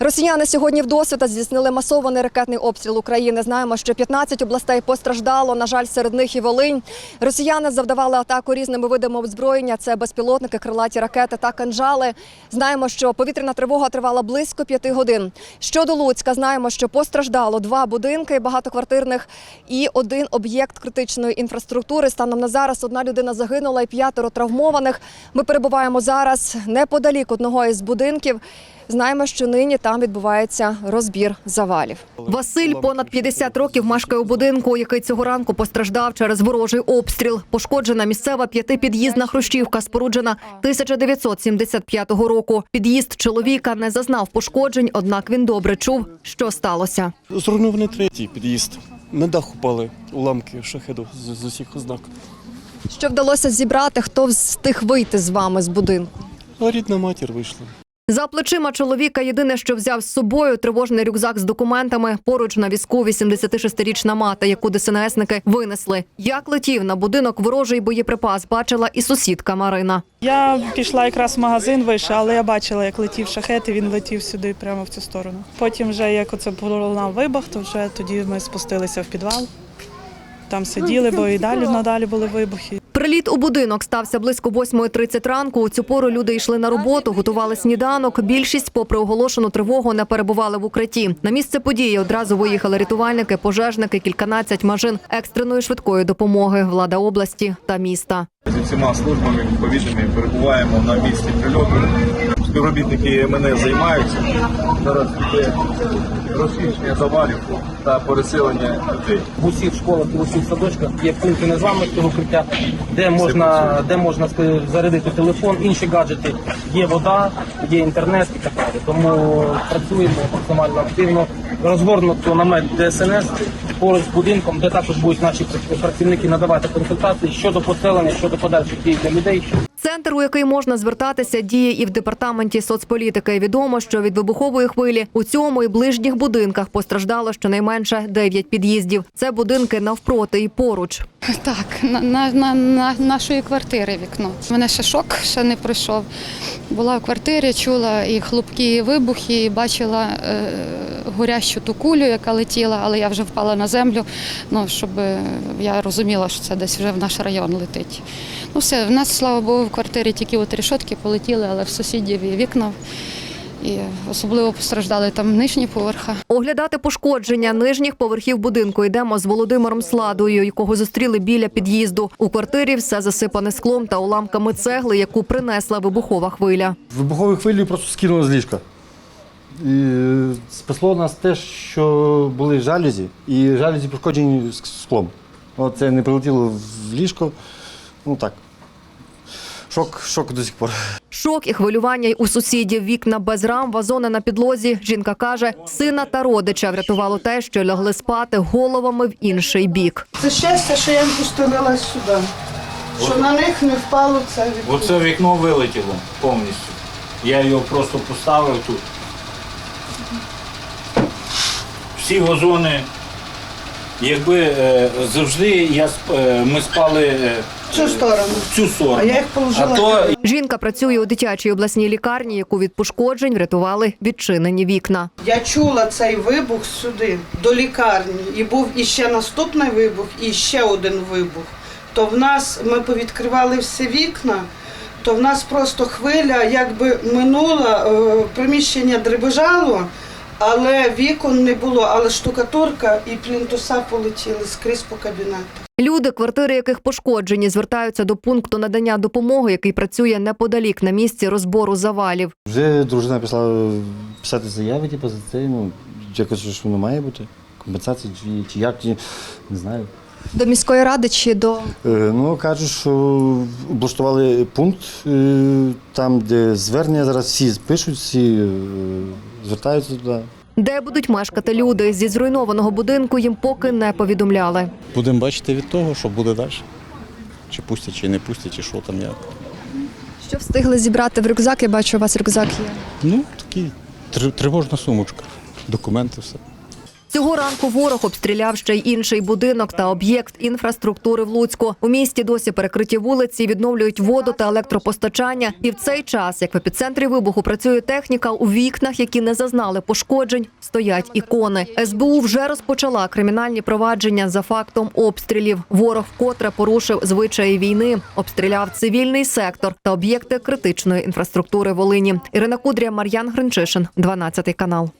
Росіяни сьогодні вдосвіта здійснили масований ракетний обстріл України. Знаємо, що 15 областей постраждало. На жаль, серед них і Волинь. Росіяни завдавали атаку різними видами озброєння. Це безпілотники, крилаті ракети та кинжали. Знаємо, що повітряна тривога тривала близько п'яти годин. Щодо Луцька, знаємо, що постраждало два будинки багатоквартирних і один об'єкт критичної інфраструктури. Станом на зараз одна людина загинула і п'ятеро травмованих. Ми перебуваємо зараз неподалік одного із будинків. Знаємо, що нині там відбувається розбір завалів. Василь понад 50 років мешкає у будинку, який цього ранку постраждав через ворожий обстріл. Пошкоджена місцева п'ятипід'їзна хрущівка, споруджена 1975 року. Під'їзд чоловіка не зазнав пошкоджень, однак він добре чув, що сталося. Зруйнований третій під'їзд. На дах упали уламки шахеду з, з усіх ознак. Що вдалося зібрати? Хто встиг вийти з вами з будинку? А рідна матір вийшла. За плечима чоловіка єдине, що взяв з собою, тривожний рюкзак з документами. Поруч на візку 86-річна мати, яку ДСНСники винесли. Як летів на будинок ворожий боєприпас, бачила і сусідка Марина. Я пішла якраз в магазин вийшла, але я бачила, як летів шахет, і він летів сюди прямо в цю сторону. Потім, вже як оце пролунав вибух, то вже тоді ми спустилися в підвал. Там сиділи, бо і далі надалі були вибухи. Приліт у будинок стався близько 8.30 ранку. У цю пору люди йшли на роботу, готували сніданок. Більшість, попри оголошену тривогу, не перебували в укритті. На місце події одразу виїхали рятувальники, пожежники, кільканадцять мажин екстреної швидкої допомоги, влада області та міста. Зі всіма службами відповідними перебуваємо на місці прильоту. Співробітники мене займаються. Зараз йде розчищення завалів та переселення людей. в усіх школах і в усіх садочках є пункти незламності укриття, де можна, де можна зарядити телефон, інші гаджети. Є вода, є інтернет і так далі. Тому працюємо максимально активно. Розгорнуто намет ДСНС поруч з будинком, де також будуть наші працівники надавати консультації щодо поселення, щодо подальших дій для людей. Центр, у який можна звертатися, діє і в департаменті соцполітики. Відомо, що від вибухової хвилі у цьому і ближніх будинках постраждало щонайменше 9 під'їздів. Це будинки навпроти і поруч. Так, на, на, на, на нашої квартири вікно. У мене ще шок ще не пройшов. Була в квартирі, чула і хлопки, і вибухи, і бачила е, горящу ту кулю, яка летіла, але я вже впала на землю, ну, щоб е, я розуміла, що це десь вже в наш район летить. Ну все, в нас, слава Богу, квартирі тільки от решотки полетіли, але в сусідів і вікна. І особливо постраждали там нижні поверха. Оглядати пошкодження нижніх поверхів будинку йдемо з Володимиром Сладою, якого зустріли біля під'їзду. У квартирі все засипане склом та уламками цегли, яку принесла вибухова хвиля. Вибухові хвилі просто скинули з ліжка. І е, спасло нас те, що були жалюзі, і жалюзі пошкоджені склом. Оце не прилетіло в ліжко. Ну так. Шок, шок до сих пор. Шок і хвилювання й у сусідів. Вікна без рам, вазони на підлозі. Жінка каже, сина та родича врятувало те, що лягли спати головами в інший бік. Це щастя, що я постелилась сюди. Що на них не впало це вікно. Оце вікно вилетіло повністю. Я його просто поставив тут. Всі газони, якби е, завжди я, сп- е, ми спали е, В цю сторону. в цю сторону. А я їх положила. А то Жінка працює у дитячій обласній лікарні, яку від пошкоджень врятували відчинені вікна. Я чула цей вибух сюди, до лікарні. І був іще наступний вибух, і ще один вибух. То в нас ми повідкривали всі вікна, то в нас просто хвиля якби минула, е, приміщення дребежало, але вікон не було, але штукатурка і плінтуса полетіли скрізь по кабінету. Люди, квартири яких пошкоджені, звертаються до пункту надання допомоги, який працює неподалік на місці розбору завалів. Вже дружина пішла писати заяви, типу, за це. Ну, якось що воно має бути. Компенсація чи, чи як, чи, не знаю. До міської ради чи до Е, Ну, кажуть, що облаштували пункт е, там, де звернення зараз всі пишуть, всі е, звертаються туди. де будуть мешкати люди. Зі зруйнованого будинку їм поки не повідомляли. Будемо бачити від того, що буде далі. Чи пустять, чи не пустять, чи що там як. Що встигли зібрати в рюкзак? Я бачу, у вас рюкзак є. Ну, такі тр- тривожна сумочка, документи, все. Цього ранку ворог обстріляв ще й інший будинок та об'єкт інфраструктури в Луцьку. У місті досі перекриті вулиці, відновлюють воду та електропостачання. І в цей час, як в епіцентрі вибуху працює техніка, у вікнах, які не зазнали пошкоджень, стоять ікони. СБУ вже розпочала кримінальні провадження за фактом обстрілів. Ворог вкотре порушив звичаї війни, обстріляв цивільний сектор та об'єкти критичної інфраструктури Волині. Ірина Кудрія, Мар'ян Гринчишин, 12 канал.